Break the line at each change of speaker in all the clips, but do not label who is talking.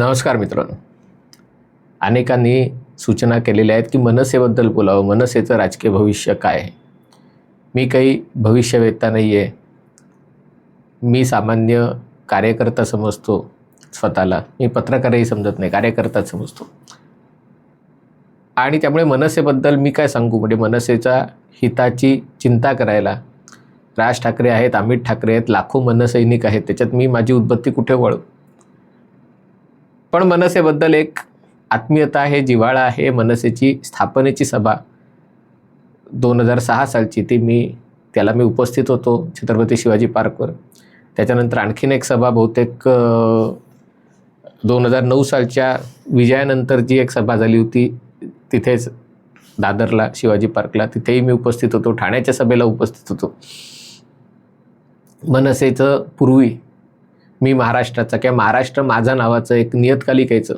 नमस्कार मित्रांनो. अनेकांनी सूचना केलेल्या आहेत की मनसेबद्दल बोलावं. मनसेचं राजकीय भविष्य काय आहे? मी काही भविष्यवेत्ता नाही आहे मी सामान्य कार्यकर्ता समजतो स्वतःला. मी पत्रकारही समजत नाही कार्यकर्ताच समजतो. आणि त्यामुळे मनसेबद्दल मी काय सांगू? म्हणजे मनसेचा हिताची चिंता करायला राज ठाकरे आहेत अमित ठाकरे आहेत लाखो मनसैनिक आहेत. त्याच्यात मी माझी उद्बत्ती कुठे वळू? पण मनसेबद्दल एक आत्मीयता आहे जिव्हाळा आहे. मनसेची स्थापनेची सभा दोन हजार सहा सालची ती मी त्याला मी उपस्थित होतो छत्रपती शिवाजी पार्कवर. त्याच्यानंतर आणखीन एक सभा बहुतेक दोन हजार नऊ सालच्या विजयानंतर जी एक सभा झाली होती तिथेच दादरला शिवाजी पार्कला तिथेही मी उपस्थित होतो. ठाण्याच्या सभेला उपस्थित होतो. मनसेचं पूर्वी मी महाराष्ट्राचा किंवा महाराष्ट्र माझा नावाचं एक नियतकालिकेचं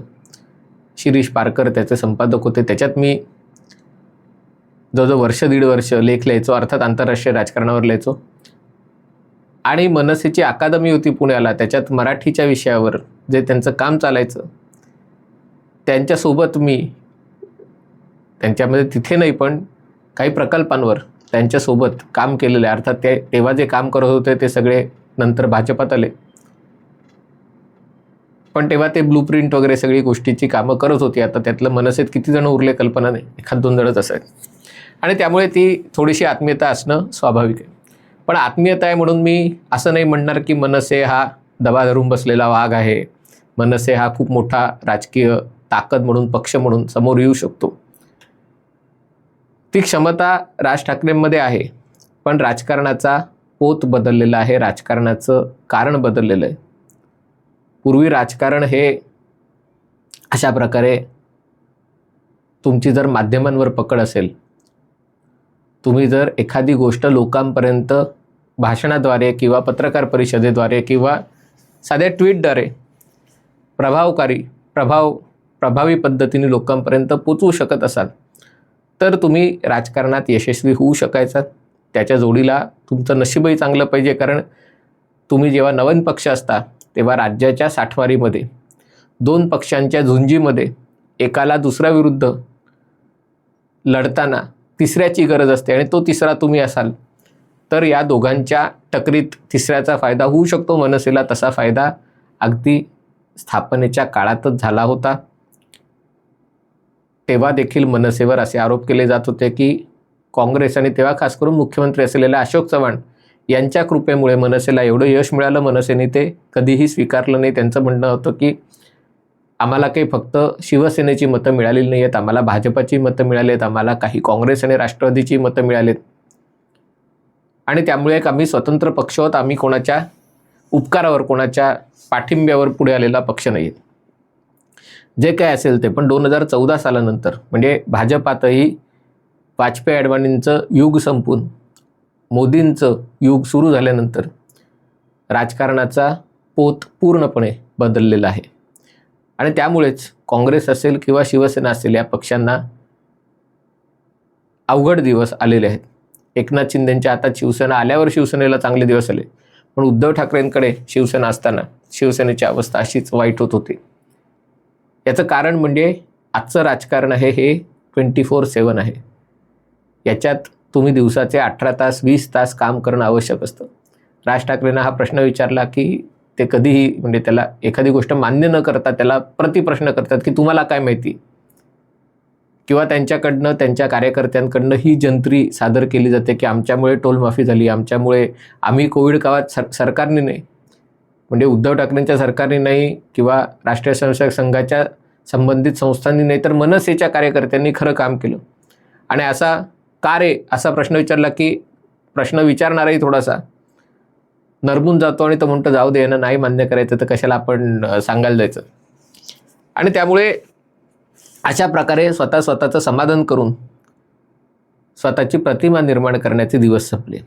शिरीष पारकर त्याचे संपादक होते. त्याच्यात मी जवळजवळ वर्ष दीड वर्ष लेख लिहायचो अर्थात आंतरराष्ट्रीय राजकारणावर लिहायचो. आणि मनसेची अकादमी होती पुण्याला. त्याच्यात मराठीच्या विषयावर जे त्यांचं काम चालायचं त्यांच्यासोबत मी त्यांच्यामध्ये तिथे नाही पण काही प्रकल्पांवर त्यांच्यासोबत काम केलेलं आहे. अर्थात ते तेव्हा जे काम करत होते ते सगळे नंतर भाजपात आले. पण तेव्हा ते ब्लू प्रिंट वगैरे सगळी गोष्टीची कामं करत होती. आता त्यातलं मनसेत किती जण उरले कल्पना नाही. एखाद दोन जणच असायत आणि त्यामुळे ती थोडीशी आत्मीयता असणं स्वाभाविक आहे. पण आत्मीयता आहे म्हणून मी असं नाही म्हणणार की मनसे हा दबा धरून बसलेला वाघ आहे. मनसे हा खूप मोठा राजकीय ताकद म्हणून पक्ष म्हणून समोर येऊ शकतो. ती क्षमता राज ठाकरेंमध्ये आहे. पण राजकारणाचा पोत बदललेला आहे. राजकारणाचं कारण बदललेलं आहे. पूर्वी राजकारण हे अशा प्रकारे तुमची जर माध्यमांवर पकड असेल तुम्ही जर एखादी गोष्ट लोकांपर्यंत भाषणाद्वारे किंवा पत्रकार परिषदेद्वारे किंवा साध्या ट्विटद्वारे प्रभावकारी प्रभाव प्रभावी पद्धतीने लोकांपर्यंत पोचवू शकत असाल तर तुम्ही राजकारणात यशस्वी होऊ शकायचा. त्याच्या जोडीला तुमचं नशीबही चांगलं पाहिजे कारण तुम्ही जेव्हा नवीन पक्ष असता तेव्हा राज्याच्या साठवारीमध्ये दोन पक्षांच्या झुंजीमध्ये एकाला दुसऱ्याविरुद्ध लढताना तिसऱ्याची गरज असते आणि तो तिसरा तुम्ही असाल तर या दोघांच्या टकरीत तिसऱ्याचा फायदा होऊ शकतो. मनसेला तसा फायदा अगदी स्थापनेच्या काळातच झाला होता. तेव्हा देखील मनसेवर असे आरोप केले जात होते की काँग्रेस आणि तेव्हा खास करून मुख्यमंत्री असलेले अशोक चव्हाण यांच्या कृपेमुळे मनसेला एवढं यश मिळालं मनसेने ते कधीही स्वीकारलं नाही. त्यांचं म्हणणं होतं की आम्हाला काही फक्त शिवसेनेची मतं मिळालेली नाही आहेत आम्हाला भाजपाची मतं मिळाली आहेत आम्हाला काही काँग्रेस आणि राष्ट्रवादीची मतं मिळालीत आणि त्यामुळे एक आम्ही स्वतंत्र पक्ष आहोत आम्ही कोणाच्या उपकारावर कोणाच्या पाठिंब्यावर पुढे आलेला पक्ष नाही जे काय असेल ते. पण दोन हजार चौदा सालानंतर म्हणजे भाजपातही वाजपेयी अडवाणींचं युग संपून मोदींचं युग सुरू झाल्यानंतर राजकारणाचा पोत पूर्णपणे बदललेला आहे. आणि त्यामुळेच काँग्रेस असेल किंवा शिवसेना असेल या पक्षांना अवघड दिवस आलेले आहेत. एकनाथ शिंदेंच्या आता शिवसेना आल्यावर शिवसेनेला चांगले दिवस आले. पण उद्धव ठाकरेंकडे शिवसेना असताना शिवसेनेची अवस्था अशीच वाईट होत होती. याचं कारण म्हणजे आजचं राजकारण आहे हे ट्वेंटी फोर सेवन आहे. याच्यात तुम्ही दिवसाचे अठरा तास वीस तास काम करणं आवश्यक असतं. राज ठाकरेंना हा प्रश्न विचारला की ते कधीही म्हणजे त्याला एखादी गोष्ट मान्य न करता त्याला प्रतिप्रश्न करतात की तुम्हाला काय माहिती? किंवा त्यांच्याकडनं त्यांच्या कार्यकर्त्यांकडनं ही जंत्री सादर केली जाते की आमच्यामुळे टोलमाफी झाली आमच्यामुळे आम्ही कोविड काळात सर सरकारने नाही. म्हणजे उद्धव ठाकरेंच्या सरकारने नाही किंवा राष्ट्रीय स्वयंसेवक संघाच्या संबंधित संस्थांनी नाही तर मनसेच्या कार्यकर्त्यांनी खरं काम केलं. आणि असा का रे? असा प्रश्न विचारला की प्रश्न विचारणाराही थोडासा नरबून जातो आणि तो म्हणतो जाऊ दे ना नाही मान्य करायचं तर कशाला आपण सांगायला जायचं? आणि त्यामुळे अशा प्रकारे स्वतः स्वतःचं समाधान करून स्वतःची प्रतिमा निर्माण करण्याचे दिवस संपले.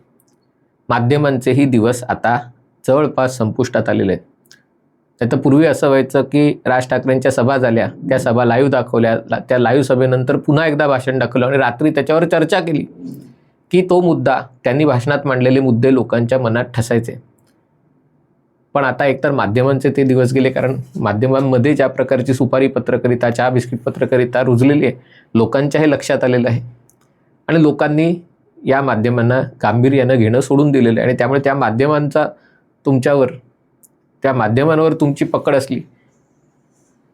माध्यमांचेही दिवस आता जवळपास संपुष्टात आलेले आहेत. तर पूर्वी असं व्हायचं की राज ठाकरेंच्या सभा झाल्या त्या सभा लाईव्ह दाखवल्या त्या लाईव्ह सभेनंतर पुन्हा एकदा भाषण दाखवलं आणि रात्री त्याच्यावर चर्चा केली की तो मुद्दा त्यांनी भाषणात मांडलेले मुद्दे लोकांच्या मनात ठसायचे. पण आता एकतर माध्यमांचे ते दिवस गेले कारण माध्यमांमध्ये ज्या प्रकारची सुपारी पत्रकारिता चहा बिस्किट पत्रकारिता रुजलेली आहे लोकांच्या हे लक्षात आलेलं आहे. आणि लोकांनी या माध्यमांना गांभीर्यानं घेणं सोडून दिलेलं आहे आणि त्यामुळे त्या माध्यमांचा तुमच्यावर त्या माध्यमांवर तुमची पकड असली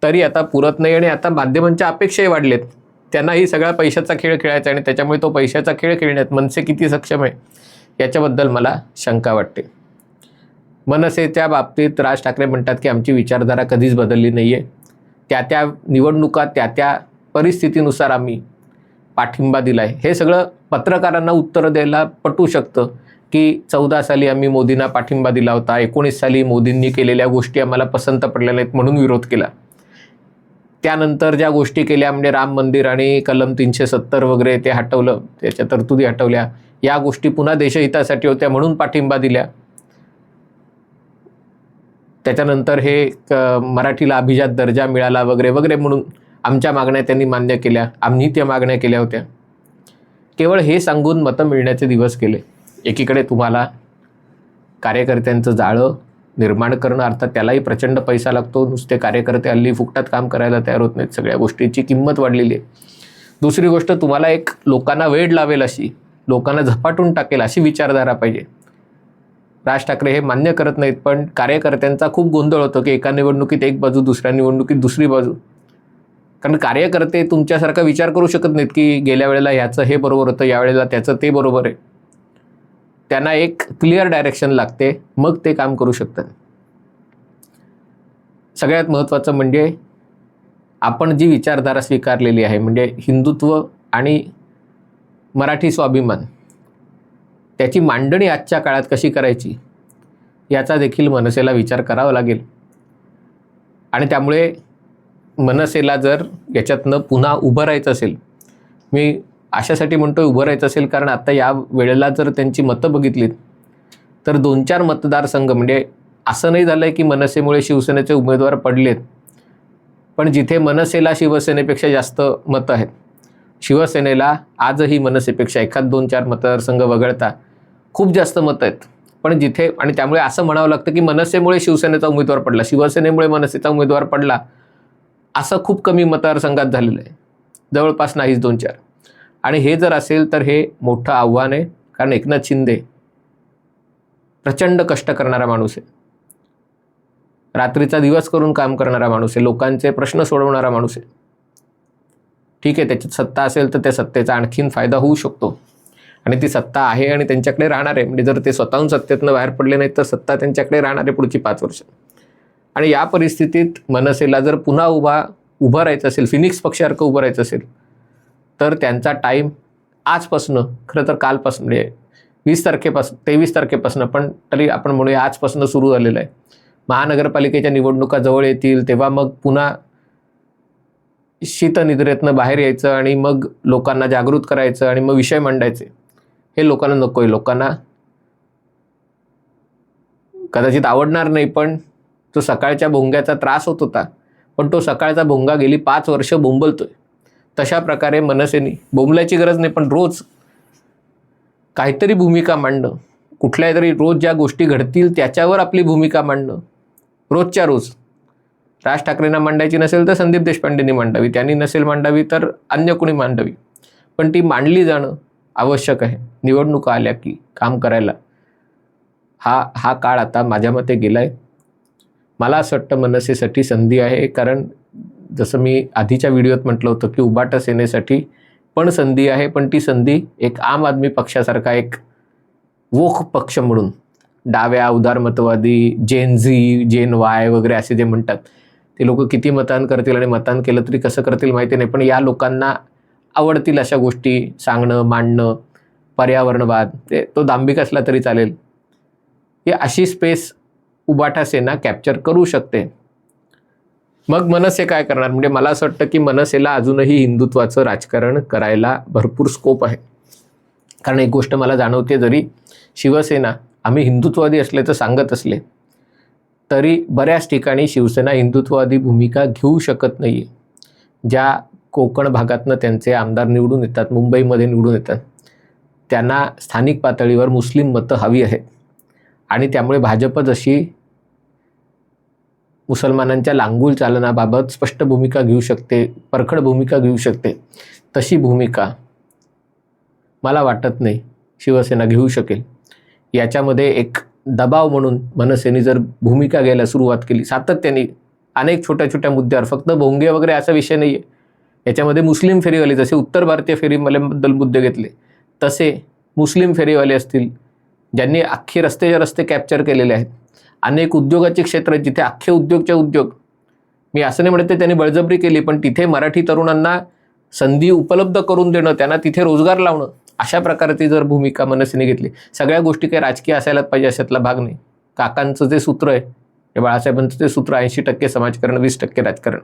तरी आता पुरत नाही आणि आता माध्यमांच्या अपेक्षाही वाढलेत. त्यांनाही सगळा पैशाचा खेळ खेळायचा आणि त्याच्यामुळे तो पैशाचा खेळ खेळण्यात मनसे किती सक्षम आहे याच्याबद्दल मला शंका वाटते. मनसेच्या बाबतीत राज ठाकरे म्हणतात की आमची विचारधारा कधीच बदलली नाही आहे त्या त्या निवडणुका त्या त्या परिस्थितीनुसार आम्ही पाठिंबा दिला आहे हे सगळं पत्रकारांना उत्तर द्यायला पटू शकतं. की चौदा साली आम्ही मोदींना पाठिंबा दिला होता एकोणीस साली मोदींनी केलेल्या गोष्टी आम्हाला पसंत पडल्या नाहीत म्हणून विरोध केला. त्यानंतर ज्या गोष्टी केल्या म्हणजे राम मंदिर आणि कलम तीनशे सत्तर वगैरे ते हटवलं त्याच्या तरतुदी हटवल्या या गोष्टी पुन्हा देशहितासाठी होत्या म्हणून पाठिंबा दिल्या. त्याच्यानंतर हे मराठीला अभिजात दर्जा मिळाला वगैरे वगैरे म्हणून आमच्या मागण्या त्यांनी मान्य केल्या. आम्ही त्या मागण्या केल्या होत्या. केवळ हे सांगून मतं मिळण्याचे दिवस केले एकीकडे तुम्हाला कार्यकर्त्यांचं जाळं निर्माण करणं अर्थात त्यालाही प्रचंड पैसा लागतो. नुसते कार्यकर्ते हल्ली फुकटात काम करायला तयार होत नाहीत. सगळ्या गोष्टीची किंमत वाढलेली आहे. दुसरी गोष्ट तुम्हाला एक लोकांना वेळ लावेल अशी लोकांना झपाटून टाकेल अशी विचारधारा पाहिजे. राज ठाकरे हे मान्य करत नाहीत पण कार्यकर्त्यांचा खूप गोंधळ होतो की एका निवडणुकीत एक बाजू दुसऱ्या निवडणुकीत दुसरी बाजू. कारण कार्यकर्ते तुमच्यासारखा विचार करू शकत नाहीत की गेल्या वेळेला ह्याचं हे बरोबर होतं यावेळेला त्याचं ते बरोबर आहे. त्यांना एक क्लिअर डायरेक्शन लागते. मग ते काम करू शकतात. सगळ्यात महत्त्वाचं म्हणजे आपण जी विचारधारा स्वीकारलेली आहे म्हणजे हिंदुत्व आणि मराठी स्वाभिमान त्याची मांडणी आजच्या काळात कशी करायची याचा देखील मनसेला विचार करावा लागेल. आणि त्यामुळे मनसेला जर याच्यातनं पुन्हा उभं राहायचं असेल मी अशासाठी म्हणतो उभं राहायचं असेल कारण आता या वेळेला जर त्यांची मतं बघितलीत तर दोन चार मतदारसंघ म्हणजे असं नाही झालं आहे की मनसेमुळे शिवसेनेचे उमेदवार पडलेत पण जिथे मनसेला शिवसेनेपेक्षा जास्त मतं आहेत शिवसेनेला आजही मनसेपेक्षा एखाद दोन चार मतदारसंघ वगळता खूप जास्त मतं आहेत. पण जिथे आणि त्यामुळे असं म्हणावं लागतं की मनसेमुळे शिवसेनेचा उमेदवार पडला शिवसेनेमुळे मनसेचा उमेदवार पडला असं खूप कमी मतदारसंघात झालेलं आहे. जवळपास नाहीच दोन चार. आणि हे जर असेल तर हे मोठं आव्हान आहे. कारण एकनाथ शिंदे प्रचंड कष्ट करणारा माणूस आहे. रात्रीचा दिवस करून काम करणारा माणूस आहे. लोकांचे प्रश्न सोडवणारा माणूस आहे. ठीक आहे त्याच्यात सत्ता असेल तर त्या सत्तेचा आणखीन फायदा होऊ शकतो. आणि ती सत्ता आहे आणि त्यांच्याकडे राहणार आहे. म्हणजे जर ते स्वतःहून सत्तेतनं बाहेर पडले नाहीत तर सत्ता त्यांच्याकडे राहणार आहे पुढची पाच वर्ष. आणि या परिस्थितीत मनसेला जर पुन्हा उभा उभं राहायचं असेल फिनिक्स पक्षासारखं उभं राहायचं असेल तर त्यांचा टाईम आजपासनं खरं तर कालपासून म्हणजे वीस तारखेपासून तेवीस तारखेपासून पण तरी आपण म्हणूया आजपासून सुरू झालेलं आहे. महानगरपालिकेच्या निवडणुका जवळ येतील तेव्हा मग पुन्हा शीतनिद्रेतनं बाहेर यायचं आणि मग लोकांना जागृत करायचं आणि मग विषय मांडायचे. हे लोकांना नको आहे लोकांना कदाचित आवडणार नाही पण तो सकाळच्या भोंग्याचा त्रास होत होता. पण तो सकाळचा भोंगा गेली पाच वर्ष बोंबलतोय. तशा प्रकारे मनसेनी बोंबलायची गरज नाही पण रोज काहीतरी भूमिका मांडणं कुठल्याही तरी रोज ज्या गोष्टी घडतील त्याच्यावर आपली भूमिका मांडणं रोजच्या रोज. राज ठाकरेंना मांडायची नसेल तर संदीप देशपांडेंनी मांडावी त्यांनी नसेल मांडावी तर अन्य कोणी मांडावी. पण ती मांडली जाणं आवश्यक आहे. निवडणुका आल्या की काम करायला. हा हा काळ आता माझ्या मते गेला आहे मला असं वाटतं मनसेसाठी संधी आहे कारण जसं मी आधीच्या व्हिडिओत म्हटलं होतं की उबाटा सेनेसाठी पण संधी आहे पण ती संधी एक आम आदमी पक्षासारखा एक वोख पक्ष म्हणून डाव्या उदारमतवादी जेन झी जेन वाय वगैरे असे जे म्हणतात ते लोक किती मतदान करतील आणि मतदान केलं तरी कसं करतील माहिती नाही पण या लोकांना आवडतील अशा गोष्टी सांगणं मांडणं पर्यावरणवाद ते तो दांभिक असला तरी चालेल. ही अशी स्पेस उबाटा सेना कॅप्चर करू शकते. मग मनसे काय करणार? म्हणजे मला असं वाटतं की मनसेला अजूनही हिंदुत्वाचं राजकारण करायला भरपूर स्कोप आहे. कारण एक गोष्ट मला जाणवते जरी शिवसेना आम्ही हिंदुत्ववादी असल्याचं सांगत असले तरी बऱ्याच ठिकाणी शिवसेना हिंदुत्ववादी भूमिका घेऊ शकत नाही आहे ज्या कोकण भागातनं त्यांचे आमदार निवडून येतात मुंबईमध्ये निवडून येतात त्यांना स्थानिक पातळीवर मुस्लिम मतं हवी आहेत. आणि त्यामुळे भाजप जशी मुसलमानांच्या लांगूल चालनाबाबत स्पष्ट भूमिका घेऊ शकते परखड भूमिका घेऊ शकते. तशी भूमिका मला वाटत नाही शिवसेना घेऊ शकेल. याच्यामध्ये एक दबाव म्हणून मनसेने जर भूमिका घ्यायला सुरुवात केली सातत्याने अनेक छोट्या छोट्या मुद्द्यावर फक्त भोंगे वगैरे असा विषय नाही आहे याच्यामध्ये मुस्लिम फेरीवाले जसे उत्तर भारतीय फेरीवाल्यांबद्दल मुद्दे घेतले तसे मुस्लिम फेरीवाले असतील ज्यांनी अख्खे रस्तेच्या रस्ते कॅप्चर केलेले आहेत अनेक उद्योगाचे क्षेत्र आहेत जिथे अख्खे उद्योगचे उद्योग. मी असं नाही म्हणत ते त्यांनी बळजबरी केली पण तिथे मराठी तरुणांना संधी उपलब्ध करून देणं त्यांना तिथे रोजगार लावणं अशा प्रकारची जर भूमिका मनसेने घेतली सगळ्या गोष्टी काही राजकीय असायलाच पाहिजे अशातला भाग नाही. काकांचं जे सूत्र आहे हे बाळासाहेबांचं ते सूत्र ऐंशी टक्के समाजकारण वीस टक्के राजकारण.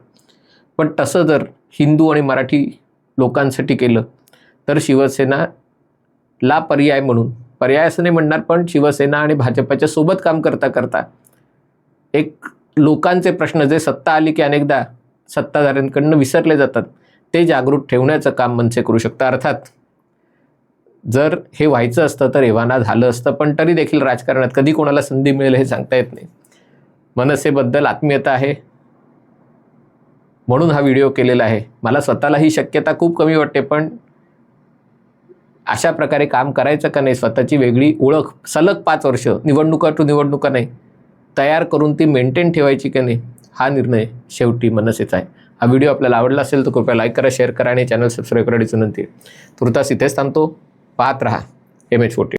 पण तसं जर हिंदू आणि मराठी लोकांसाठी केलं तर शिवसेनाला पर्याय म्हणून पर्याय असं नाही म्हणणार पण शिवसेना आणि भाजपच्या सोबत काम करता करता एक लोकांचे प्रश्न जे सत्ता आली की अनेकदा सत्ताधाऱ्यांकडनं विसरले जातात ते जागृत ठेवण्याचं काम मनसे करू शकतं. अर्थात जर हे व्हायचं असतं तर एव्हाना झालं असतं पण तरी देखील राजकारणात कधी कोणाला संधी मिळेल हे सांगता येत नाही. मनसेबद्दल आत्मीयता आहे. म्हणून हा व्हिडिओ केलेला आहे. मला स्वतःला ही शक्यता खूप कमी वाटते पण अशा प्रकारे काम करायचं का नाही? स्वतःची वेगळी ओळख सलग पाच वर्ष निवडणुका टू निवडणुका नाही. तयार करून ती मेंटेन ठेवायची का नाही? हा निर्णय शेवटी मनसेचा आहे. हा व्हिडिओ आपल्याला आवडला असेल तर कृपया लाईक करा शेअर करा आणि चॅनल सबस्क्राईब करायची विनंती तुर्तास इथेच थांबतो. पाहत राहा. M H forty